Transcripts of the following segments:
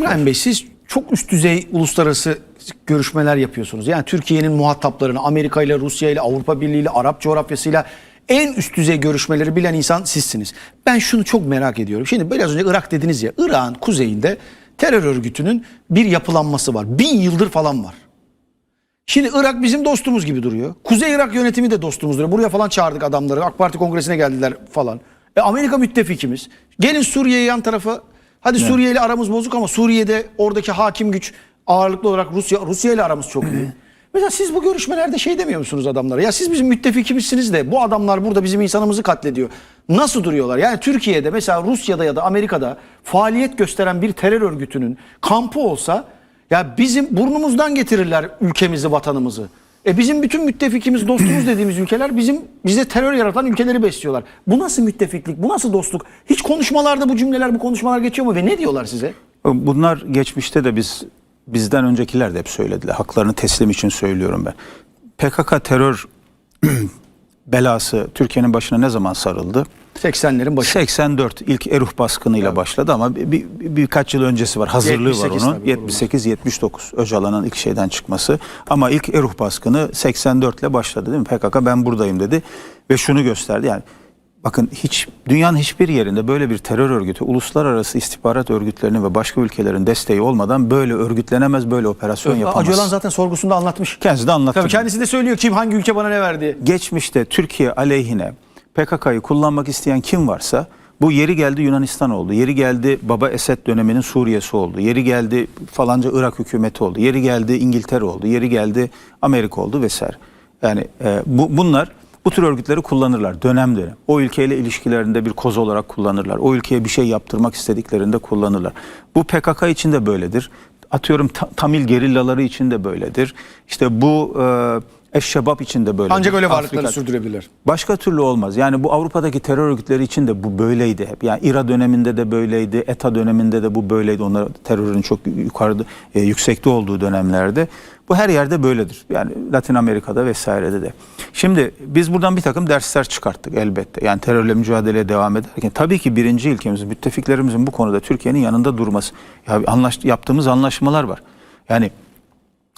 İbrahim Bey siz çok üst düzey uluslararası görüşmeler yapıyorsunuz. Yani Türkiye'nin muhataplarını Amerika ile Rusya ile Avrupa Birliği ile Arap coğrafyasıyla en üst düzey görüşmeleri bilen insan sizsiniz. Ben şunu çok merak ediyorum. Şimdi biraz önce Irak dediniz ya Irak'ın kuzeyinde terör örgütünün bir yapılanması var. Bin yıldır falan var. Şimdi Irak bizim dostumuz gibi duruyor. Kuzey Irak yönetimi de dostumuz duruyor. Buraya falan çağırdık adamları. AK Parti kongresine geldiler falan. E Amerika müttefikimiz. Gelin Suriye'ye yan tarafa. Hadi Suriye ile aramız bozuk ama Suriye'de oradaki hakim güç ağırlıklı olarak Rusya Rusya ile aramız çok iyi. Mesela siz bu görüşmelerde şey demiyor musunuz adamlara? Ya siz bizim müttefikimizsiniz de bu adamlar burada bizim insanımızı katlediyor. Nasıl duruyorlar? Yani Türkiye'de mesela Rusya'da ya da Amerika'da faaliyet gösteren bir terör örgütünün kampı olsa ya bizim burnumuzdan getirirler ülkemizi, vatanımızı. E bizim bütün müttefikimiz, dostumuz dediğimiz ülkeler bizim bize terör yaratan ülkeleri besliyorlar. Bu nasıl müttefiklik, bu nasıl dostluk? Hiç konuşmalarda bu cümleler, bu konuşmalar geçiyor mu ve ne diyorlar size? Bunlar geçmişte de biz bizden öncekiler de hep söylediler. Haklarını teslim için söylüyorum ben. PKK terör belası Türkiye'nin başına ne zaman sarıldı? 80'lerin başı. 84 ilk Eruh baskınıyla başladı ama bir, bir- birkaç yıl öncesi var. Hazırlığı 78 var onun. tabii, 78 79 Öcalan'ın ilk şeyden çıkması. Ama ilk Eruh baskını 84 ile başladı değil mi? PKK ben buradayım dedi ve şunu gösterdi. Yani bakın hiç dünyanın hiçbir yerinde böyle bir terör örgütü uluslararası istihbarat örgütlerinin ve başka ülkelerin desteği olmadan böyle örgütlenemez, böyle operasyon yapamaz. Öcalan zaten sorgusunda anlatmış. Kendisi de anlattı. Tabii kendisi de söylüyor kim hangi ülke bana ne verdi. geçmişte Türkiye aleyhine PKK'yı kullanmak isteyen kim varsa bu yeri geldi Yunanistan oldu. Yeri geldi Baba Esed döneminin Suriye'si oldu. Yeri geldi falanca Irak hükümeti oldu. Yeri geldi İngiltere oldu. Yeri geldi Amerika oldu vesaire. Yani e, bu, bunlar bu tür örgütleri kullanırlar dönem dönem. O ülkeyle ilişkilerinde bir koz olarak kullanırlar. O ülkeye bir şey yaptırmak istediklerinde kullanırlar. Bu PKK için de böyledir. Atıyorum Ta- Tamil gerillaları için de böyledir. İşte bu e, Eşşebab için de böyledir. Ancak öyle varlıkları Afrika- sürdürebilirler. Başka türlü olmaz. Yani bu Avrupa'daki terör örgütleri için de bu böyleydi hep. Yani İRA döneminde de böyleydi, ETA döneminde de bu böyleydi. Onlar terörün çok yukarıda, e, yüksekte olduğu dönemlerde. Bu her yerde böyledir. Yani Latin Amerika'da vesairede de. Şimdi biz buradan bir takım dersler çıkarttık elbette. Yani terörle mücadeleye devam ederken tabii ki birinci ilkemiz müttefiklerimizin bu konuda Türkiye'nin yanında durması. Ya anlaş, yaptığımız anlaşmalar var. Yani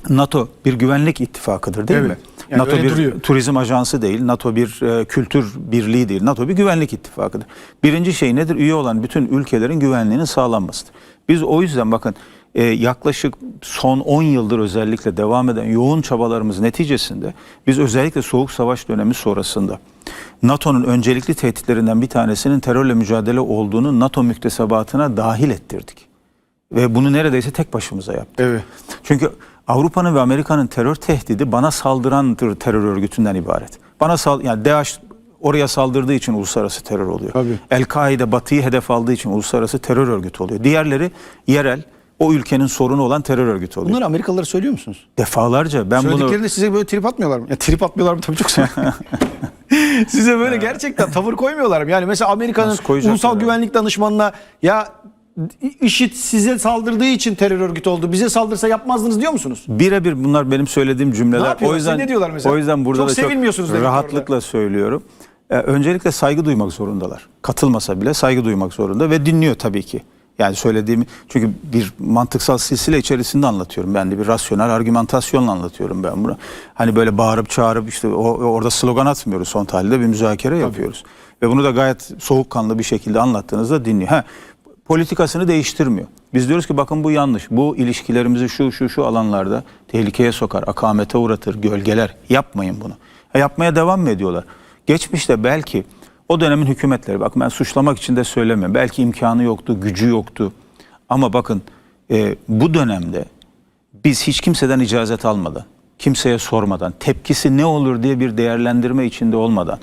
NATO bir güvenlik ittifakıdır değil Evet. mi? Yani NATO bir duruyor. turizm ajansı değil, NATO bir e, kültür birliği değil, NATO bir güvenlik ittifakıdır. Birinci şey nedir? Üye olan bütün ülkelerin güvenliğinin sağlanmasıdır. Biz o yüzden bakın e, yaklaşık son 10 yıldır özellikle devam eden yoğun çabalarımız neticesinde biz özellikle Soğuk Savaş dönemi sonrasında NATO'nun öncelikli tehditlerinden bir tanesinin terörle mücadele olduğunu NATO müktesebatına dahil ettirdik. Ve bunu neredeyse tek başımıza yaptık. Evet. Çünkü Avrupa'nın ve Amerika'nın terör tehdidi bana saldıran terör örgütünden ibaret. Bana sal yani DAEŞ oraya saldırdığı için uluslararası terör oluyor. Tabii. El-Kaide Batı'yı hedef aldığı için uluslararası terör örgütü oluyor. Diğerleri yerel o ülkenin sorunu olan terör örgütü oluyor. Bunları Amerikalılara söylüyor musunuz? Defalarca ben bunu Söylediklerinde size böyle trip atmıyorlar mı? Ya trip atmıyorlar mı tabii çok size böyle gerçekten tavır koymuyorlar mı? Yani mesela Amerika'nın ulusal ya? güvenlik danışmanına ya IŞİD size saldırdığı için terör örgütü oldu. Bize saldırsa yapmazdınız diyor musunuz? birebir bunlar benim söylediğim cümleler. Ne? O yüzden ne diyorlar mesela? O yüzden burada Çok da çok sevilmiyorsunuz ki rahatlıkla söylüyorum. Ee, öncelikle saygı duymak zorundalar. Katılmasa bile saygı duymak zorunda ve dinliyor tabii ki. Yani söylediğimi çünkü bir mantıksal silsile içerisinde anlatıyorum. Ben de bir rasyonel argümantasyonla anlatıyorum ben bunu. Hani böyle bağırıp çağırıp işte o, orada slogan atmıyoruz. Son tahlilde bir müzakere yapıyoruz. Ve bunu da gayet soğukkanlı bir şekilde anlattığınızda dinliyor. Ha, politikasını değiştirmiyor. Biz diyoruz ki bakın bu yanlış. Bu ilişkilerimizi şu şu şu alanlarda tehlikeye sokar, akamete uğratır, gölgeler. Yapmayın bunu. Ha, yapmaya devam mı ediyorlar? Geçmişte belki o dönemin hükümetleri, bak ben suçlamak için de söylemiyorum. Belki imkanı yoktu, gücü yoktu. Ama bakın e, bu dönemde biz hiç kimseden icazet almadan, kimseye sormadan, tepkisi ne olur diye bir değerlendirme içinde olmadan,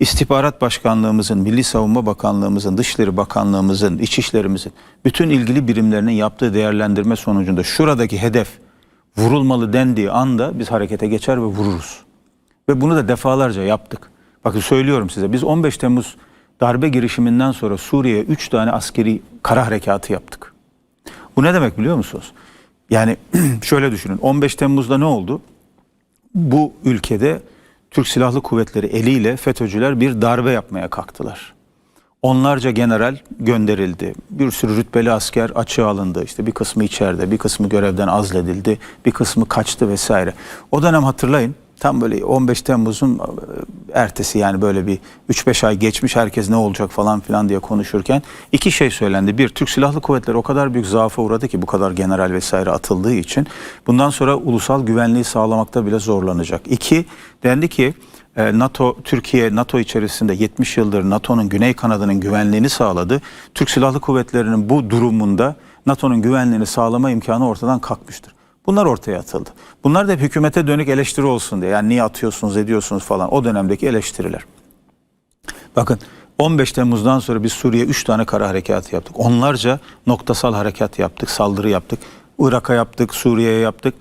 İstihbarat Başkanlığımızın, Milli Savunma Bakanlığımızın, Dışişleri Bakanlığımızın, İçişlerimizin, bütün ilgili birimlerinin yaptığı değerlendirme sonucunda şuradaki hedef vurulmalı dendiği anda biz harekete geçer ve vururuz. Ve bunu da defalarca yaptık. Bakın söylüyorum size biz 15 Temmuz darbe girişiminden sonra Suriye'ye 3 tane askeri kara harekatı yaptık. Bu ne demek biliyor musunuz? Yani şöyle düşünün 15 Temmuz'da ne oldu? Bu ülkede Türk Silahlı Kuvvetleri eliyle FETÖ'cüler bir darbe yapmaya kalktılar. Onlarca general gönderildi. Bir sürü rütbeli asker açığa alındı. İşte bir kısmı içeride, bir kısmı görevden azledildi, bir kısmı kaçtı vesaire. O dönem hatırlayın tam böyle 15 Temmuz'un e, ertesi yani böyle bir 3-5 ay geçmiş herkes ne olacak falan filan diye konuşurken iki şey söylendi. Bir, Türk Silahlı Kuvvetleri o kadar büyük zaafa uğradı ki bu kadar general vesaire atıldığı için bundan sonra ulusal güvenliği sağlamakta bile zorlanacak. İki, dendi ki e, NATO, Türkiye NATO içerisinde 70 yıldır NATO'nun güney kanadının güvenliğini sağladı. Türk Silahlı Kuvvetleri'nin bu durumunda NATO'nun güvenliğini sağlama imkanı ortadan kalkmıştır. Bunlar ortaya atıldı. Bunlar da hükümete dönük eleştiri olsun diye. Yani niye atıyorsunuz, ediyorsunuz falan. O dönemdeki eleştiriler. Bakın 15 Temmuz'dan sonra biz Suriye 3 tane kara harekatı yaptık. Onlarca noktasal harekat yaptık, saldırı yaptık. Irak'a yaptık, Suriye'ye yaptık.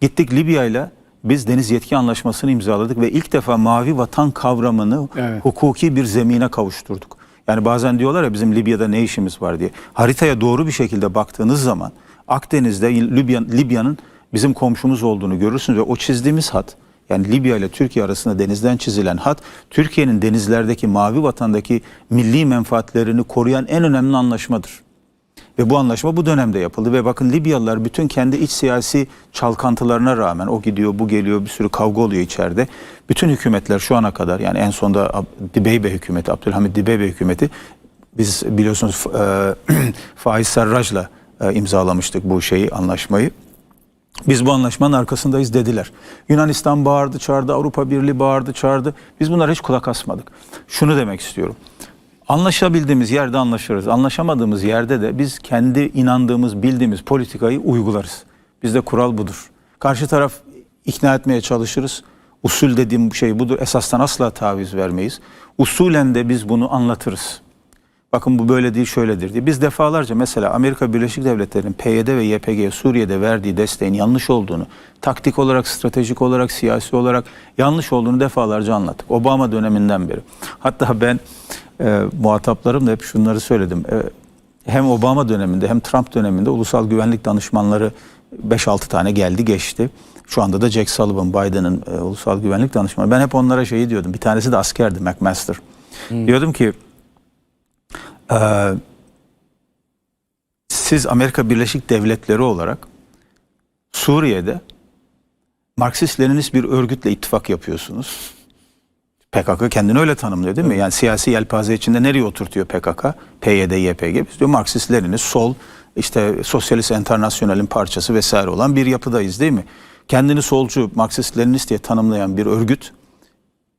Gittik Libya'yla biz deniz yetki anlaşmasını imzaladık ve ilk defa mavi vatan kavramını Evet. hukuki bir zemine kavuşturduk. Yani bazen diyorlar ya bizim Libya'da ne işimiz var diye. Haritaya doğru bir şekilde baktığınız zaman Akdeniz'de Libya, Libya'nın bizim komşumuz olduğunu görürsünüz ve o çizdiğimiz hat yani Libya ile Türkiye arasında denizden çizilen hat Türkiye'nin denizlerdeki mavi vatandaki milli menfaatlerini koruyan en önemli anlaşmadır. Ve bu anlaşma bu dönemde yapıldı ve bakın Libyalılar bütün kendi iç siyasi çalkantılarına rağmen o gidiyor bu geliyor bir sürü kavga oluyor içeride. Bütün hükümetler şu ana kadar yani en sonda Dibeybe hükümeti Abdülhamit Dibeybe hükümeti biz biliyorsunuz e, Faiz Sarraj'la e, imzalamıştık bu şeyi anlaşmayı. Biz bu anlaşmanın arkasındayız dediler. Yunanistan bağırdı çağırdı, Avrupa Birliği bağırdı çağırdı. Biz bunlara hiç kulak asmadık. Şunu demek istiyorum. Anlaşabildiğimiz yerde anlaşırız. Anlaşamadığımız yerde de biz kendi inandığımız, bildiğimiz politikayı uygularız. Bizde kural budur. Karşı taraf ikna etmeye çalışırız. Usul dediğim şey budur. Esastan asla taviz vermeyiz. Usulen de biz bunu anlatırız. Bakın bu böyle değil şöyledir diye. Biz defalarca mesela Amerika Birleşik Devletleri'nin PYD ve YPG'ye Suriye'de verdiği desteğin yanlış olduğunu, taktik olarak, stratejik olarak, siyasi olarak yanlış olduğunu defalarca anlattık. Obama döneminden beri. Hatta ben e, muhataplarımla hep şunları söyledim. E, hem Obama döneminde hem Trump döneminde ulusal güvenlik danışmanları 5-6 tane geldi geçti. Şu anda da Jack Sullivan, Biden'ın e, ulusal güvenlik danışmanı. Ben hep onlara şeyi diyordum. Bir tanesi de askerdi, McMaster. Diyordum ki ee, siz Amerika Birleşik Devletleri olarak Suriye'de Marksist-Leninist bir örgütle ittifak yapıyorsunuz. PKK kendini öyle tanımlıyor değil mi? Yani siyasi yelpaze içinde nereye oturtuyor PKK? PYD, YPG. Biz diyor Marksist-Leninist, sol, işte Sosyalist Enternasyonel'in parçası vesaire olan bir yapıdayız değil mi? Kendini solcu, Marksist-Leninist diye tanımlayan bir örgüt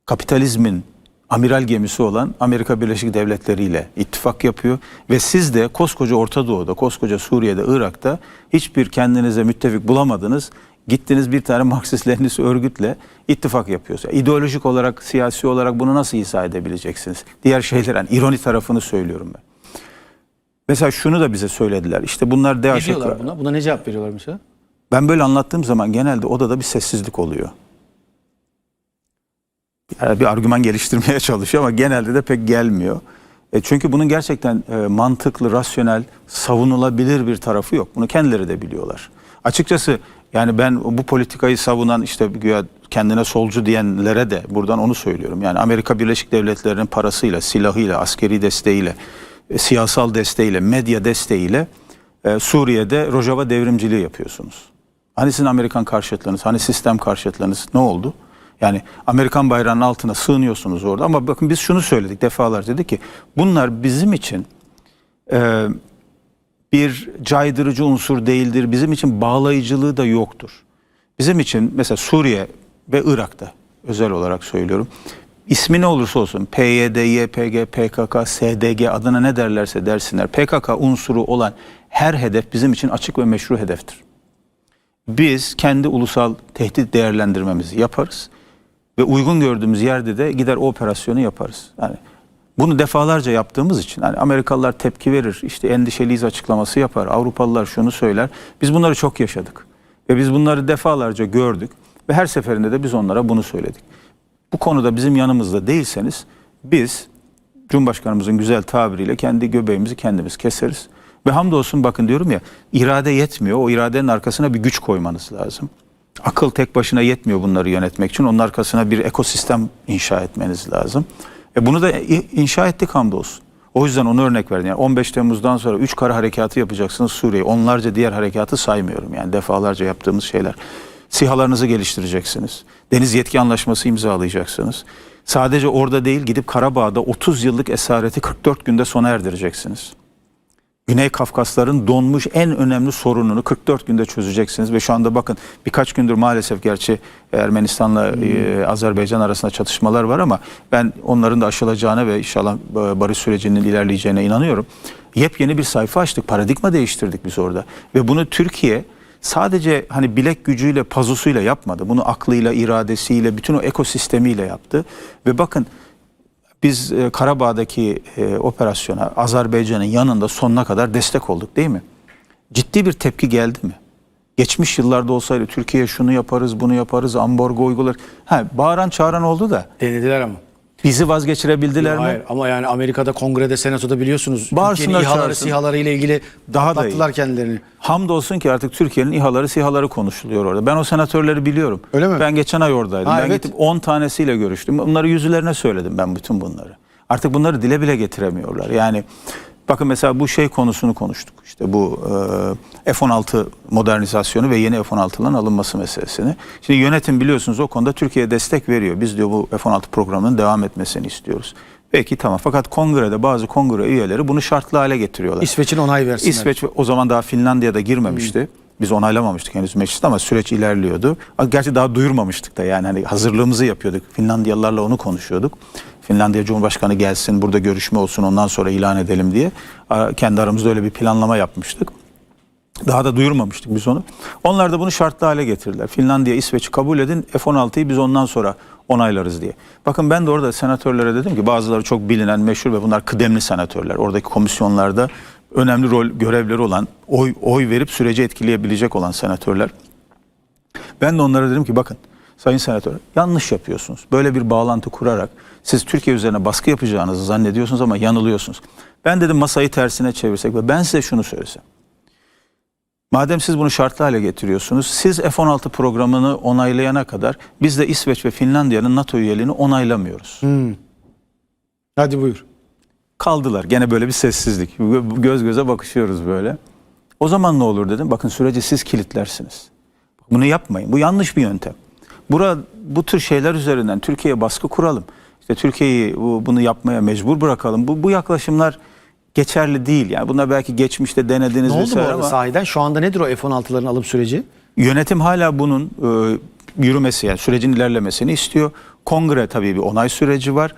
kapitalizmin amiral gemisi olan Amerika Birleşik Devletleri ile ittifak yapıyor ve siz de koskoca Orta Doğu'da, koskoca Suriye'de, Irak'ta hiçbir kendinize müttefik bulamadınız. Gittiniz bir tane Marksist-Leninist örgütle ittifak yapıyorsunuz. İdeolojik olarak, siyasi olarak bunu nasıl izah edebileceksiniz? Diğer şeyler, yani ironi tarafını söylüyorum ben. Mesela şunu da bize söylediler. İşte bunlar Ne DHK. diyorlar buna? Buna ne cevap veriyorlar mesela? Ben böyle anlattığım zaman genelde odada bir sessizlik oluyor. Yani bir argüman geliştirmeye çalışıyor ama genelde de pek gelmiyor. E çünkü bunun gerçekten e, mantıklı, rasyonel, savunulabilir bir tarafı yok. Bunu kendileri de biliyorlar. Açıkçası yani ben bu politikayı savunan işte güya kendine solcu diyenlere de buradan onu söylüyorum. Yani Amerika Birleşik Devletleri'nin parasıyla, silahıyla, askeri desteğiyle, e, siyasal desteğiyle, medya desteğiyle e, Suriye'de Rojava devrimciliği yapıyorsunuz. Hani sizin Amerikan karşıtlığınız, hani sistem karşıtlığınız ne oldu? Yani Amerikan bayrağının altına sığınıyorsunuz orada ama bakın biz şunu söyledik defalarca dedik ki bunlar bizim için e, bir caydırıcı unsur değildir. Bizim için bağlayıcılığı da yoktur. Bizim için mesela Suriye ve Irak'ta özel olarak söylüyorum. İsmi ne olursa olsun PYD, YPG, PKK, SDG adına ne derlerse dersinler. PKK unsuru olan her hedef bizim için açık ve meşru hedeftir. Biz kendi ulusal tehdit değerlendirmemizi yaparız ve uygun gördüğümüz yerde de gider o operasyonu yaparız. Yani bunu defalarca yaptığımız için hani Amerikalılar tepki verir, işte endişeliyiz açıklaması yapar, Avrupalılar şunu söyler. Biz bunları çok yaşadık ve biz bunları defalarca gördük ve her seferinde de biz onlara bunu söyledik. Bu konuda bizim yanımızda değilseniz biz Cumhurbaşkanımızın güzel tabiriyle kendi göbeğimizi kendimiz keseriz. Ve hamdolsun bakın diyorum ya irade yetmiyor. O iradenin arkasına bir güç koymanız lazım. Akıl tek başına yetmiyor bunları yönetmek için. Onun arkasına bir ekosistem inşa etmeniz lazım. E bunu da inşa ettik hamdolsun. O yüzden onu örnek verdim. Yani 15 Temmuz'dan sonra 3 kara harekatı yapacaksınız Suriye. Onlarca diğer harekatı saymıyorum. Yani defalarca yaptığımız şeyler. SİHA'larınızı geliştireceksiniz. Deniz yetki anlaşması imzalayacaksınız. Sadece orada değil gidip Karabağ'da 30 yıllık esareti 44 günde sona erdireceksiniz. Güney Kafkasların donmuş en önemli sorununu 44 günde çözeceksiniz ve şu anda bakın birkaç gündür maalesef gerçi Ermenistan'la e, Azerbaycan arasında çatışmalar var ama ben onların da aşılacağına ve inşallah e, barış sürecinin ilerleyeceğine inanıyorum. Yepyeni bir sayfa açtık, paradigma değiştirdik biz orada ve bunu Türkiye sadece hani bilek gücüyle, pazusuyla yapmadı. Bunu aklıyla, iradesiyle, bütün o ekosistemiyle yaptı ve bakın biz e, Karabağ'daki e, operasyona Azerbaycan'ın yanında sonuna kadar destek olduk değil mi? Ciddi bir tepki geldi mi? Geçmiş yıllarda olsaydı Türkiye şunu yaparız, bunu yaparız, ambargo uygular. Ha, bağıran çağıran oldu da Denediler ama. Bizi vazgeçirebildiler mi? Hayır ama yani Amerika'da kongrede senatoda biliyorsunuz Bağırsınlar, Türkiye'nin İHA'ları çağırsın. SİHA'ları ile ilgili Daha da patlattılar kendilerini. Hamdolsun ki artık Türkiye'nin İHA'ları, SİHA'ları konuşuluyor orada. Ben o senatörleri biliyorum. Öyle mi? Ben geçen ay oradaydım. Ha, ben evet. gidip 10 tanesiyle görüştüm. Bunları yüzülerine söyledim ben bütün bunları. Artık bunları dile bile getiremiyorlar. Yani bakın mesela bu şey konusunu konuştuk. İşte bu e, F-16 modernizasyonu ve yeni F-16'ların alınması meselesini. Şimdi yönetim biliyorsunuz o konuda Türkiye'ye destek veriyor. Biz diyor bu F-16 programının devam etmesini istiyoruz. Peki tamam fakat kongrede bazı kongre üyeleri bunu şartlı hale getiriyorlar. İsveç'in onay versinler. İsveç o zaman daha Finlandiya'da girmemişti. Biz onaylamamıştık henüz mecliste ama süreç ilerliyordu. Gerçi daha duyurmamıştık da yani hani hazırlığımızı yapıyorduk. Finlandiyalılarla onu konuşuyorduk. Finlandiya Cumhurbaşkanı gelsin burada görüşme olsun ondan sonra ilan edelim diye. Kendi aramızda öyle bir planlama yapmıştık. Daha da duyurmamıştık biz onu. Onlar da bunu şartlı hale getirdiler. Finlandiya, İsveç'i kabul edin. F-16'yı biz ondan sonra onaylarız diye. Bakın ben de orada senatörlere dedim ki bazıları çok bilinen, meşhur ve bunlar kıdemli senatörler. Oradaki komisyonlarda önemli rol görevleri olan, oy, oy verip süreci etkileyebilecek olan senatörler. Ben de onlara dedim ki bakın sayın senatör yanlış yapıyorsunuz. Böyle bir bağlantı kurarak siz Türkiye üzerine baskı yapacağınızı zannediyorsunuz ama yanılıyorsunuz. Ben dedim masayı tersine çevirsek ve ben size şunu söylesem. Madem siz bunu şartlı hale getiriyorsunuz, siz F-16 programını onaylayana kadar biz de İsveç ve Finlandiya'nın NATO üyeliğini onaylamıyoruz. Hadi buyur. Kaldılar. Gene böyle bir sessizlik. Gö- Göz göze bakışıyoruz böyle. O zaman ne olur dedim. Bakın süreci siz kilitlersiniz. Bunu yapmayın. Bu yanlış bir yöntem. Bura, bu tür şeyler üzerinden Türkiye'ye baskı kuralım. İşte Türkiye'yi bu- bunu yapmaya mecbur bırakalım. Bu, bu yaklaşımlar geçerli değil. Yani bunlar belki geçmişte denediniz Ne oldu bu arada ama sahiden? Şu anda nedir o F-16'ların alım süreci? Yönetim hala bunun e, yürümesi yani sürecin ilerlemesini istiyor. Kongre tabii bir onay süreci var.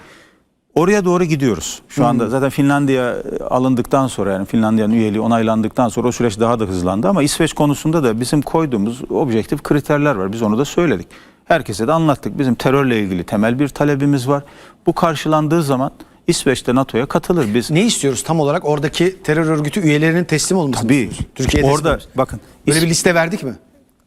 Oraya doğru gidiyoruz. Şu anda zaten Finlandiya e, alındıktan sonra yani Finlandiya'nın üyeliği onaylandıktan sonra o süreç daha da hızlandı ama İsveç konusunda da bizim koyduğumuz objektif kriterler var. Biz onu da söyledik. Herkese de anlattık. Bizim terörle ilgili temel bir talebimiz var. Bu karşılandığı zaman İsveç de NATO'ya katılır. Biz Ne istiyoruz tam olarak? Oradaki terör örgütü üyelerinin teslim olmasını Tabii. Türkiye'ye teslim Orada olması. bakın Böyle bir liste verdik mi?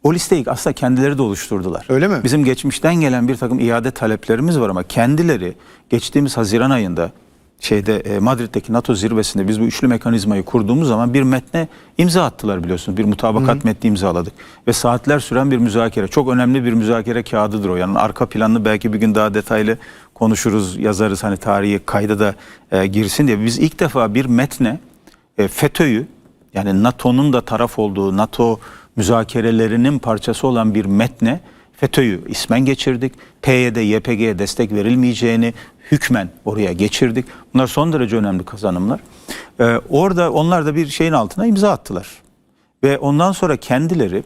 O listeyi aslında kendileri de oluşturdular. Öyle mi? Bizim geçmişten gelen bir takım iade taleplerimiz var ama kendileri geçtiğimiz Haziran ayında şeyde e, Madrid'deki NATO zirvesinde biz bu üçlü mekanizmayı kurduğumuz zaman bir metne imza attılar biliyorsunuz. Bir mutabakat metni imzaladık ve saatler süren bir müzakere. Çok önemli bir müzakere kağıdıdır o. Yani arka planını belki bir gün daha detaylı konuşuruz, yazarız hani tarihi kayda da e, girsin diye. Biz ilk defa bir metne e, FETÖ'yü yani NATO'nun da taraf olduğu NATO müzakerelerinin parçası olan bir metne FETÖ'yü ismen geçirdik. PYD, YPG'ye destek verilmeyeceğini hükmen oraya geçirdik. Bunlar son derece önemli kazanımlar. Ee, orada onlar da bir şeyin altına imza attılar. Ve ondan sonra kendileri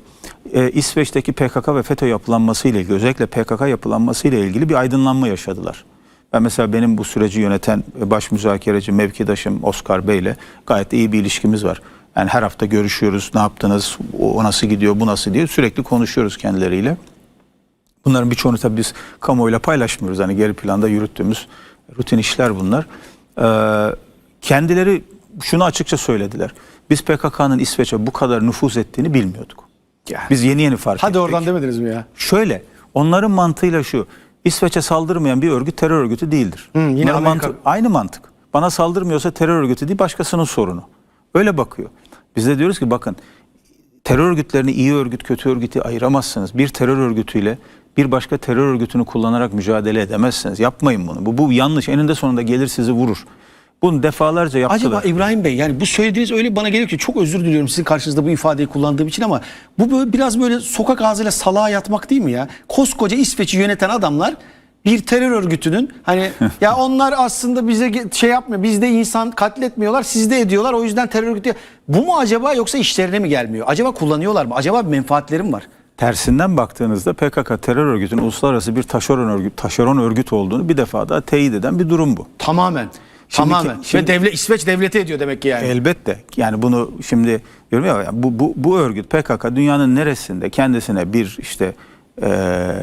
e, İsveç'teki PKK ve FETÖ yapılanması ile ilgili özellikle PKK yapılanması ile ilgili bir aydınlanma yaşadılar. Ben mesela benim bu süreci yöneten baş müzakereci mevkidaşım Oscar Bey ile gayet iyi bir ilişkimiz var. Yani her hafta görüşüyoruz, ne yaptınız, o nasıl gidiyor, bu nasıl diye sürekli konuşuyoruz kendileriyle. Bunların birçoğunu tabii biz kamuoyuyla paylaşmıyoruz. Hani geri planda yürüttüğümüz rutin işler bunlar. Ee, kendileri şunu açıkça söylediler. Biz PKK'nın İsveç'e bu kadar nüfuz ettiğini bilmiyorduk. Biz yeni yeni fark Hadi ettik. oradan demediniz mi ya? Şöyle, onların mantığıyla şu. İsveç'e saldırmayan bir örgüt terör örgütü değildir. Hı, yine Amerika- mantığı- aynı mantık. Bana saldırmıyorsa terör örgütü değil başkasının sorunu. Öyle bakıyor. Biz de diyoruz ki bakın terör örgütlerini iyi örgüt kötü örgütü ayıramazsınız. Bir terör örgütüyle bir başka terör örgütünü kullanarak mücadele edemezsiniz. Yapmayın bunu. Bu, bu yanlış. Eninde sonunda gelir sizi vurur. Bunu defalarca yaptılar. Acaba İbrahim Bey yani bu söylediğiniz öyle bana geliyor ki çok özür diliyorum sizin karşınızda bu ifadeyi kullandığım için ama bu böyle biraz böyle sokak ağzıyla salağa yatmak değil mi ya? Koskoca İsveç'i yöneten adamlar bir terör örgütünün hani ya onlar aslında bize şey yapmıyor bizde insan katletmiyorlar sizde ediyorlar o yüzden terör örgütü bu mu acaba yoksa işlerine mi gelmiyor? Acaba kullanıyorlar mı? Acaba bir menfaatleri mi var? Tersinden baktığınızda PKK terör örgütünün uluslararası bir taşeron örgüt, taşeron örgüt olduğunu bir defa daha teyit eden bir durum bu. Tamamen. Şimdi tamamen. ki- şimdi- Ve devlet İsveç devleti ediyor demek ki yani. Elbette. Yani bunu şimdi diyorum ya bu, bu, bu örgüt PKK dünyanın neresinde kendisine bir işte eee, e,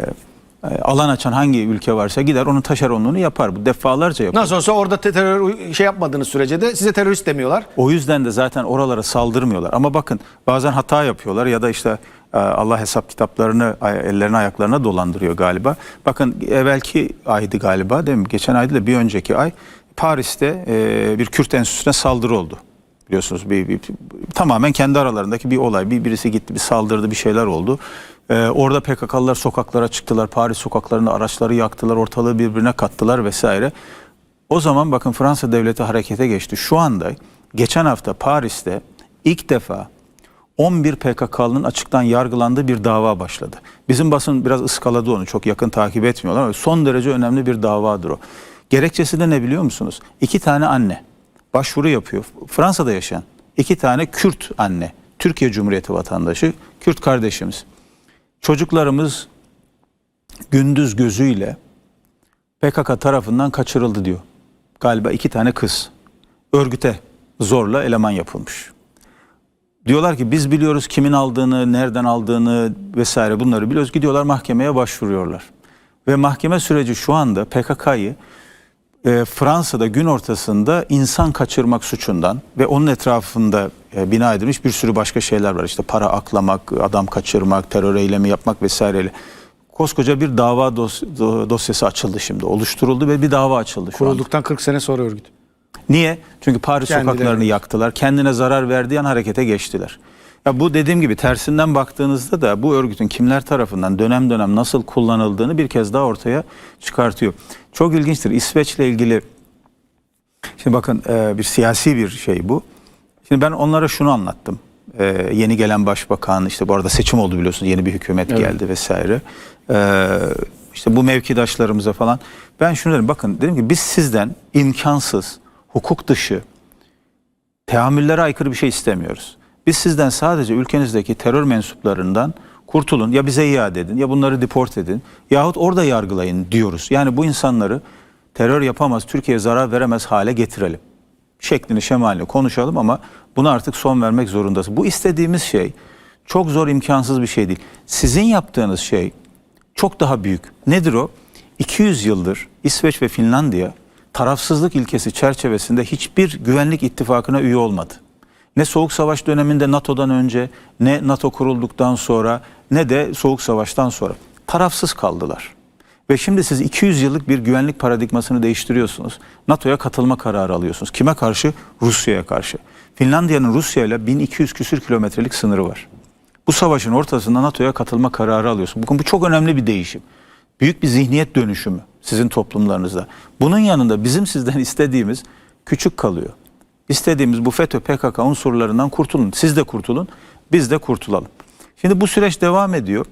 alan açan hangi ülke varsa gider onun taşeronluğunu yapar. Bu defalarca yapar. Nasıl olsa orada te- terör şey yapmadığınız sürece de size terörist demiyorlar. O yüzden de zaten oralara saldırmıyorlar. Ama bakın bazen hata yapıyorlar ya da işte e, Allah hesap kitaplarını ellerine ayaklarına dolandırıyor galiba. Bakın evvelki aydı galiba değil mi? Geçen aydı da bir önceki ay Paris'te e, bir Kürt enstitüsüne saldırı oldu. Biliyorsunuz bir, bir- tamamen kendi aralarındaki bir olay. Bir birisi gitti bir saldırdı bir şeyler oldu. E, orada PKK'lılar sokaklara çıktılar. Paris sokaklarında araçları yaktılar. Ortalığı birbirine kattılar vesaire. O zaman bakın Fransa devleti harekete geçti. Şu anda geçen hafta Paris'te ilk defa 11 PKK'lının açıktan yargılandığı bir dava başladı. Bizim basın biraz ıskaladı onu. Çok yakın takip etmiyorlar ama son derece önemli bir davadır o. Gerekçesi de ne biliyor musunuz? İki tane anne başvuru yapıyor. Fransa'da yaşayan iki tane Kürt anne. Türkiye Cumhuriyeti vatandaşı Kürt kardeşimiz. Çocuklarımız gündüz gözüyle PKK tarafından kaçırıldı diyor. Galiba iki tane kız. Örgüte zorla eleman yapılmış. Diyorlar ki biz biliyoruz kimin aldığını, nereden aldığını vesaire bunları biliyoruz. Gidiyorlar mahkemeye başvuruyorlar. Ve mahkeme süreci şu anda PKK'yı e, Fransa'da gün ortasında insan kaçırmak suçundan ve onun etrafında e, bina edilmiş bir sürü başka şeyler var. İşte para aklamak, adam kaçırmak, terör eylemi yapmak vesaireyle. Koskoca bir dava dos- do- dosyası açıldı şimdi. Oluşturuldu ve bir dava açıldı şu anda. Kurulduktan 40 sene sonra örgüt. Niye? Çünkü Paris Kendileri. sokaklarını yaktılar. Kendine zarar verdiği an harekete geçtiler. Ya bu dediğim gibi tersinden baktığınızda da bu örgütün kimler tarafından dönem dönem nasıl kullanıldığını bir kez daha ortaya çıkartıyor. Çok ilginçtir. İsveç'le ilgili şimdi bakın e, bir siyasi bir şey bu. Şimdi ben onlara şunu anlattım. E, yeni gelen başbakan işte bu arada seçim oldu biliyorsunuz yeni bir hükümet geldi vesaire. E, işte bu mevkidaşlarımıza falan ben şunu dedim bakın dedim ki biz sizden imkansız, hukuk dışı, teamüllere aykırı bir şey istemiyoruz. Biz sizden sadece ülkenizdeki terör mensuplarından kurtulun ya bize iade edin ya bunları deport edin yahut orada yargılayın diyoruz. Yani bu insanları terör yapamaz, Türkiye'ye zarar veremez hale getirelim. Şeklini şemalini konuşalım ama buna artık son vermek zorundasın. Bu istediğimiz şey çok zor imkansız bir şey değil. Sizin yaptığınız şey çok daha büyük. Nedir o? 200 yıldır İsveç ve Finlandiya tarafsızlık ilkesi çerçevesinde hiçbir güvenlik ittifakına üye olmadı. Ne Soğuk Savaş döneminde NATO'dan önce, ne NATO kurulduktan sonra, ne de Soğuk Savaş'tan sonra tarafsız kaldılar. Ve şimdi siz 200 yıllık bir güvenlik paradigmasını değiştiriyorsunuz. NATO'ya katılma kararı alıyorsunuz. Kime karşı? Rusya'ya karşı. Finlandiya'nın Rusya ile 1200 küsür kilometrelik sınırı var. Bu savaşın ortasında NATO'ya katılma kararı alıyorsun. Bugün bu çok önemli bir değişim. Büyük bir zihniyet dönüşümü sizin toplumlarınızda. Bunun yanında bizim sizden istediğimiz küçük kalıyor. İstediğimiz bu FETÖ PKK unsurlarından kurtulun. Siz de kurtulun, biz de kurtulalım. Şimdi bu süreç devam ediyor.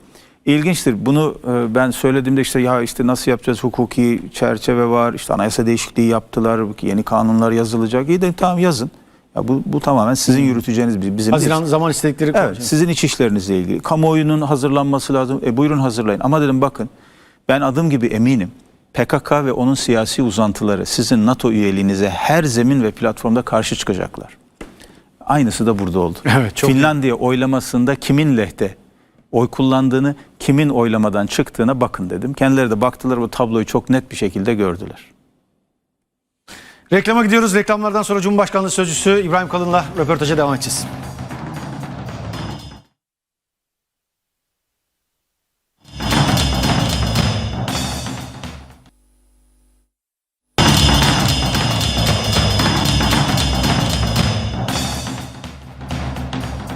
İlginçtir. Bunu e, ben söylediğimde işte ya işte nasıl yapacağız hukuki çerçeve var. işte anayasa değişikliği yaptılar. Yeni kanunlar yazılacak. İyi de tamam yazın. Ya bu, bu tamamen sizin yürüteceğiniz bir- bizim değil. Haziran zaman istedikleri Evet, sizin iç işlerinizle ilgili. Kamuoyunun hazırlanması lazım. E buyurun hazırlayın. Ama dedim bakın ben adım gibi eminim. PKK ve onun siyasi uzantıları sizin NATO üyeliğinize her zemin ve platformda karşı çıkacaklar. Aynısı da burada oldu. Evet, çok Finlandiya oylamasında kimin lehte oy kullandığını, kimin oylamadan çıktığına bakın dedim. Kendileri de baktılar bu tabloyu çok net bir şekilde gördüler. Reklama gidiyoruz. Reklamlardan sonra Cumhurbaşkanlığı Sözcüsü İbrahim Kalın'la röportaja devam edeceğiz.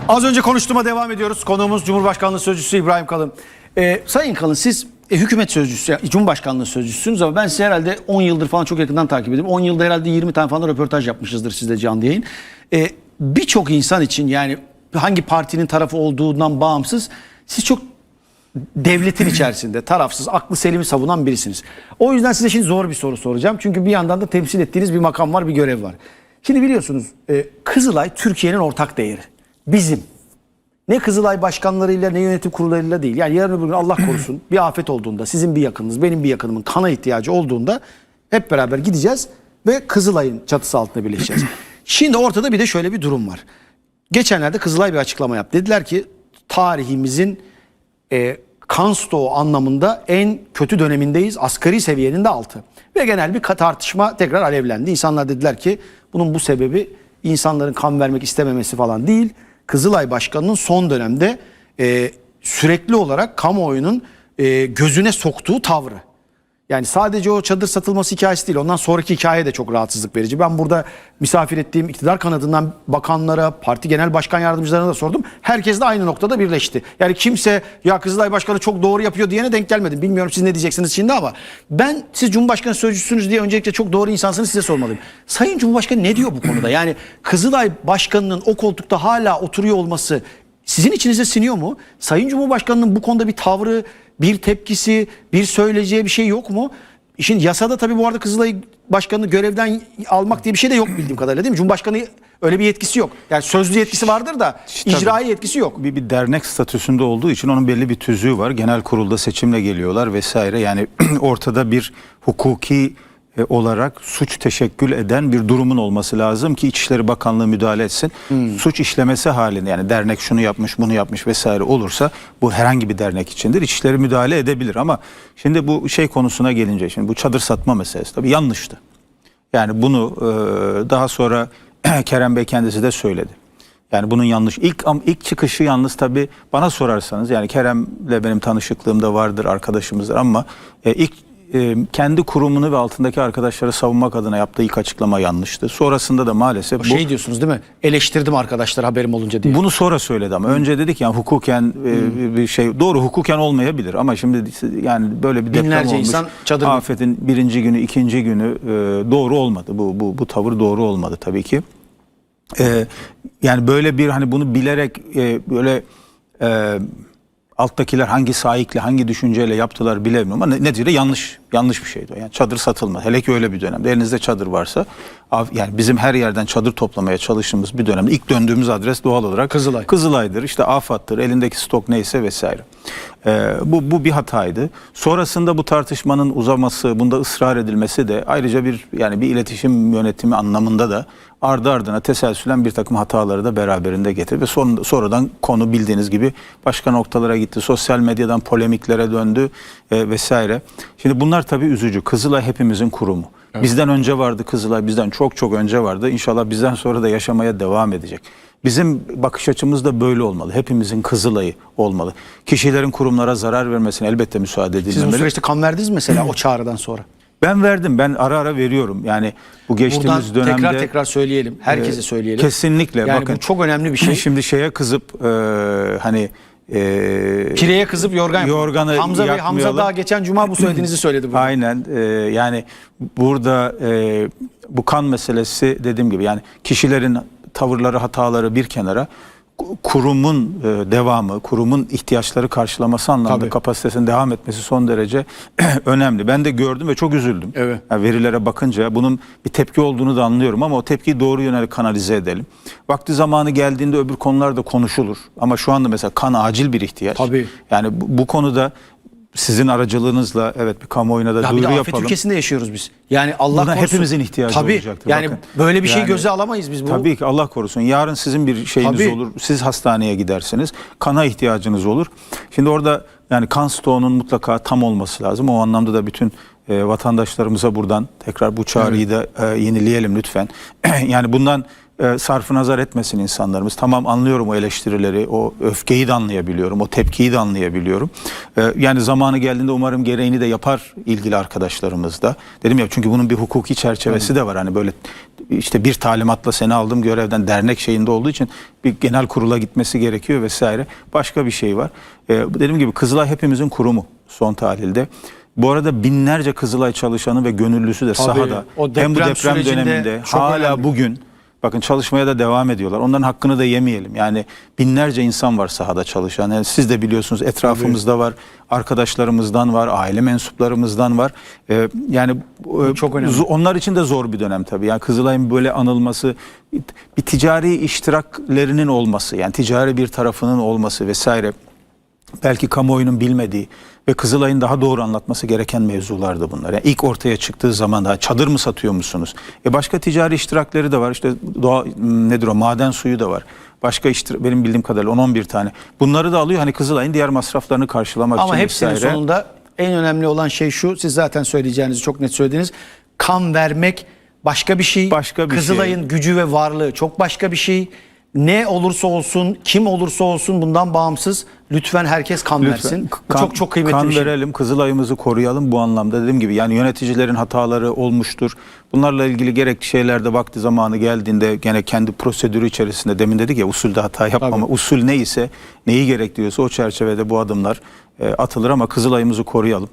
Az önce konuştuğuma devam ediyoruz. Konuğumuz Cumhurbaşkanlığı Sözcüsü İbrahim Kalın. Ee, Sayın Kalın siz e, hükümet sözcüsü, Cumhurbaşkanlığı sözcüsünüz ama ben sizi herhalde 10 yıldır falan çok yakından takip ediyorum. 10 yılda herhalde 20 tane falan röportaj yapmışızdır sizle canlı yayın. E, Birçok insan için yani hangi partinin tarafı olduğundan bağımsız siz çok devletin içerisinde tarafsız, aklı selimi savunan birisiniz. O yüzden size şimdi zor bir soru soracağım. Çünkü bir yandan da temsil ettiğiniz bir makam var, bir görev var. Şimdi biliyorsunuz e, Kızılay Türkiye'nin ortak değeri. Bizim. Ne Kızılay başkanlarıyla ne yönetim kurullarıyla değil. Yani yarın öbür gün Allah korusun bir afet olduğunda sizin bir yakınınız benim bir yakınımın kana ihtiyacı olduğunda hep beraber gideceğiz ve Kızılay'ın çatısı altında birleşeceğiz. Şimdi ortada bir de şöyle bir durum var. Geçenlerde Kızılay bir açıklama yaptı. Dediler ki tarihimizin e, kan stoğu anlamında en kötü dönemindeyiz. Asgari seviyenin de altı. Ve genel bir tartışma tekrar alevlendi. İnsanlar dediler ki bunun bu sebebi insanların kan vermek istememesi falan değil. Kızılay Başkanı'nın son dönemde e, sürekli olarak kamuoyunun e, gözüne soktuğu tavrı. Yani sadece o çadır satılması hikayesi değil. Ondan sonraki hikaye de çok rahatsızlık verici. Ben burada misafir ettiğim iktidar kanadından bakanlara, parti genel başkan yardımcılarına da sordum. Herkes de aynı noktada birleşti. Yani kimse ya Kızılay Başkanı çok doğru yapıyor diyene denk gelmedim. Bilmiyorum siz ne diyeceksiniz şimdi ama ben siz Cumhurbaşkanı sözcüsünüz diye öncelikle çok doğru insansınız size sormalıyım. Sayın Cumhurbaşkanı ne diyor bu konuda? Yani Kızılay Başkanı'nın o koltukta hala oturuyor olması sizin içinize siniyor mu? Sayın Cumhurbaşkanı'nın bu konuda bir tavrı, bir tepkisi, bir söyleyeceği bir şey yok mu? İşin yasada tabii bu arada Kızılay Başkanı'nı görevden almak diye bir şey de yok bildiğim kadarıyla değil mi? Cumhurbaşkanı öyle bir yetkisi yok. Yani sözlü yetkisi vardır da icraî yetkisi yok. bir, bir dernek statüsünde olduğu için onun belli bir tüzüğü var. Genel kurulda seçimle geliyorlar vesaire. Yani ortada bir hukuki e, olarak suç teşekkül eden bir durumun olması lazım ki İçişleri Bakanlığı müdahale etsin. Suç işlemesi halinde yani dernek şunu yapmış bunu yapmış vesaire olursa bu herhangi bir dernek içindir. İçişleri müdahale edebilir ama şimdi bu şey konusuna gelince şimdi bu çadır satma meselesi tabii yanlıştı. Yani bunu e, daha sonra Kerem Bey kendisi de söyledi. Yani bunun yanlış. İlk ilk çıkışı yalnız tabii bana sorarsanız yani Kerem'le benim tanışıklığım da vardır arkadaşımızdır ama e, ilk e, kendi kurumunu ve altındaki arkadaşları savunmak adına yaptığı ilk açıklama yanlıştı. Sonrasında da maalesef bu Şey diyorsunuz değil mi? Eleştirdim arkadaşlar haberim olunca diye. bunu sonra söyledi ama önce dedik yani hukuken e, bir şey doğru hukuken olmayabilir ama şimdi yani böyle bir deprem Binlerce olmuş. insan çadır- afetin birinci günü ikinci günü e, doğru olmadı bu bu bu tavır doğru olmadı tabii ki. E, yani böyle bir hani bunu bilerek e, böyle e, alttakiler hangi sahikle hangi düşünceyle yaptılar bilemiyorum ama ne- neticede yanlış yanlış bir şeydi. Yani çadır satılmaz. Hele ki öyle bir dönemde elinizde çadır varsa yani bizim her yerden çadır toplamaya çalıştığımız bir dönemde ilk döndüğümüz adres doğal olarak Kızılay. Kızılay'dır. işte AFAD'dır. Elindeki stok neyse vesaire. Ee, bu bu bir hataydı. Sonrasında bu tartışmanın uzaması, bunda ısrar edilmesi de ayrıca bir yani bir iletişim yönetimi anlamında da ardı ardına teselsülen bir takım hataları da beraberinde getirdi ve son, sonradan konu bildiğiniz gibi başka noktalara gitti. Sosyal medyadan polemiklere döndü e, vesaire. Şimdi bunlar tabii üzücü. Kızılay hepimizin kurumu. Bizden önce vardı Kızılay, bizden çok çok önce vardı. İnşallah bizden sonra da yaşamaya devam edecek. Bizim bakış açımız da böyle olmalı. Hepimizin Kızılay'ı olmalı. Kişilerin kurumlara zarar vermesine elbette müsaade Siz bu süreçte kan verdiniz mesela o çağrıdan sonra? Ben verdim. Ben ara ara veriyorum. Yani bu Buradan geçtiğimiz dönemde tekrar tekrar söyleyelim. Herkese e, söyleyelim. Kesinlikle. Yani bakın, bu çok önemli bir şey. Şimdi şeye kızıp e, hani e, Pireye kızıp yorgan Yorganı Hamza Bey Hamza daha geçen cuma bu söylediğinizi söyledi. burada. Aynen e, yani burada e, bu kan meselesi dediğim gibi yani kişilerin tavırları hataları bir kenara ku- kurumun e, devamı, kurumun ihtiyaçları karşılaması anlamında Tabii. kapasitesinin devam etmesi son derece önemli. Ben de gördüm ve çok üzüldüm. Evet. Yani verilere bakınca bunun bir tepki olduğunu da anlıyorum ama o tepkiyi doğru yönelik kanalize edelim. Vakti zamanı geldiğinde öbür konular da konuşulur. Ama şu anda mesela kan acil bir ihtiyaç. Tabii. Yani bu, bu konuda sizin aracılığınızla evet bir kamuoyuna da Ya bir duyuru de afet yapalım. ülkesinde yaşıyoruz biz. Yani Allah Buna korusun. hepimizin ihtiyacı Tabii, olacaktır, Yani bakın. böyle bir şey Yani- göze alamayız biz bu. Tabii ki Allah korusun. Yarın sizin bir şeyiniz Tabii. olur. Siz hastaneye gidersiniz. Kana ihtiyacınız olur. Şimdi orada yani kan stoğunun mutlaka tam olması lazım. O anlamda da bütün e, vatandaşlarımıza buradan tekrar bu çağrıyı da e, yenileyelim lütfen. yani bundan e, sarfı nazar etmesin insanlarımız. Tamam anlıyorum o eleştirileri, o öfkeyi de anlayabiliyorum, o tepkiyi de anlayabiliyorum. E, yani zamanı geldiğinde umarım gereğini de yapar ilgili arkadaşlarımız da. Dedim ya çünkü bunun bir hukuki çerçevesi de var. Hani böyle işte bir talimatla seni aldım görevden dernek şeyinde olduğu için bir genel kurula gitmesi gerekiyor vesaire. Başka bir şey var. E, dediğim gibi Kızılay hepimizin kurumu son tahlilde. Bu arada binlerce Kızılay çalışanı ve gönüllüsü de sahada o hem bu deprem döneminde hala önemli. bugün bakın çalışmaya da devam ediyorlar. Onların hakkını da yemeyelim. Yani binlerce insan var sahada çalışan. Yani siz de biliyorsunuz etrafımızda var. Arkadaşlarımızdan var, aile mensuplarımızdan var. Ee, yani e, çok önemli. onlar için de zor bir dönem tabii. Yani Kızılay'ın böyle anılması, bir ticari iştiraklerinin olması, yani ticari bir tarafının olması vesaire belki kamuoyunun bilmediği ve Kızılay'ın daha doğru anlatması gereken mevzulardı bunlar. Yani ilk ortaya çıktığı zaman da çadır mı satıyor musunuz? E başka ticari iştirakleri de var. İşte doğa, nedir o maden suyu da var. Başka iştir benim bildiğim kadarıyla 10-11 tane. Bunları da alıyor hani Kızılay'ın diğer masraflarını karşılamak Ama için hepsinin vesaire. sonunda en önemli olan şey şu. Siz zaten söyleyeceğinizi çok net söylediniz. Kan vermek başka bir şey. Başka bir Kızılay'ın şey. gücü ve varlığı çok başka bir şey. Ne olursa olsun, kim olursa olsun bundan bağımsız lütfen herkes kan versin. Bu Kan- çok çok kıymetli kan bir şey. verelim, Kızılay'ımızı koruyalım bu anlamda dediğim gibi. Yani yöneticilerin hataları olmuştur. Bunlarla ilgili gerekli şeylerde vakti zamanı geldiğinde gene kendi prosedürü içerisinde demin dedik ya usulde hata yapmama. Usul neyse, neyi gerektiriyorsa o çerçevede bu adımlar e, atılır ama Kızılay'ımızı koruyalım.